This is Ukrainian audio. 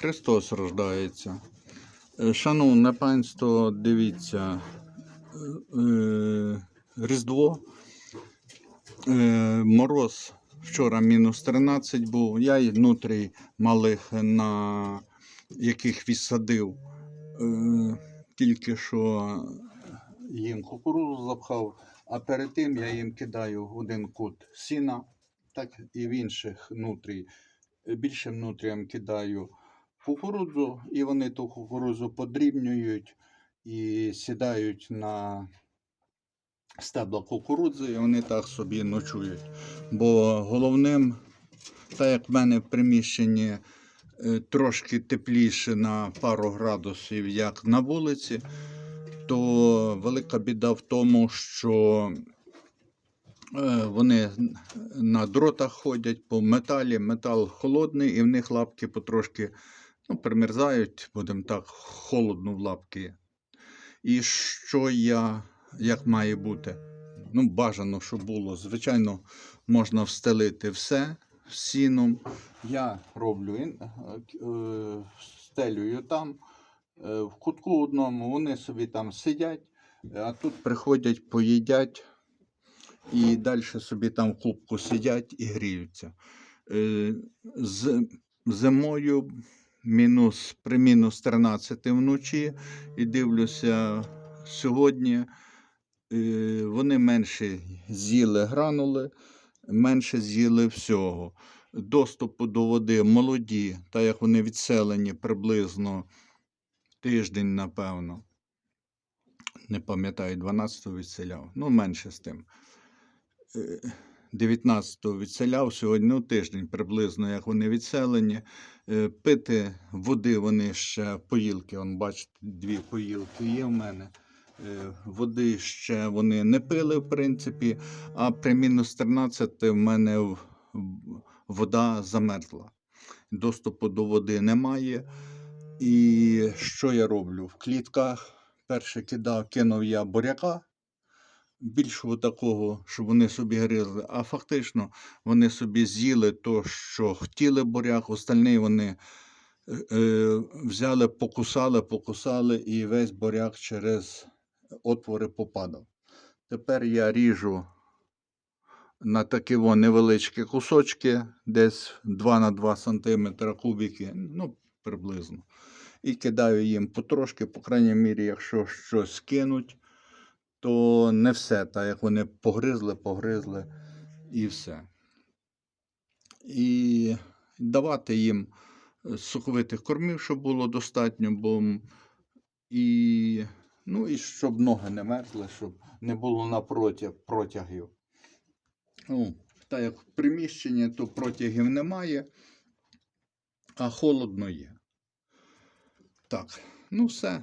Христос рождається. Е, Шановне панство, дивіться, е, е, Різдво, мороз вчора мінус 13 був. Я й внутрі малих, на яких відсадив, тільки що їм кукурузу запхав, а перед тим я їм кидаю один кут сіна, так і в інших нутрій. Більше внутріям кидаю кукурудзу, і вони ту кукурудзу подрібнюють і сідають на стебла кукурудзи, і вони так собі ночують. Бо головним, так як в мене в приміщенні е, трошки тепліше на пару градусів, як на вулиці, то велика біда в тому, що е, вони на дротах ходять по металі, метал холодний, і в них лапки потрошки ну, примерзають, будемо так, холодно в лапки. І що я, як має бути? Ну, бажано, щоб було. Звичайно, можна встелити все сіном. Я роблю е, е, стелюю там, е, в кутку одному, вони собі там сидять, а тут приходять, поїдять і далі собі там в клубку сидять і гріються. З, зимою мінус, при мінус 13 вночі і дивлюся сьогодні. е, Вони менше з'їли гранули, менше з'їли всього. Доступу до води молоді, так як вони відселені приблизно тиждень, напевно. Не пам'ятаю, 12-го відселяв. Ну, менше з тим. Е, 19-го відселяв, сьогодні тиждень приблизно, як вони відселені. Е, Пити води вони ще поїлки, он, бачите, дві поїлки є в мене. Е, Води ще вони не пили, в принципі, а при мінус 13 в мене вода замерзла. Доступу до води немає. І що я роблю? В клітках перше кидав, кинув я буряка, більшого такого, щоб вони собі гризли. А фактично вони собі з'їли то, що хотіли буряк, остальний вони е, е, взяли, покусали, покусали, і весь буряк через отвори попадав. Тепер я ріжу на такі во невеличкі кусочки, десь 2 на 2 см кубики, ну, приблизно. І кидаю їм потрошки, по крайній мірі, якщо щось кинуть, то не все, так як вони погризли, погризли і все. І давати їм е, соковитих кормів, щоб було достатньо, бо і, ну, і щоб ноги не мерзли, щоб не було на протяг, протягів. Ну, так як в приміщенні, то протягів немає, а холодно є. Так, ну все.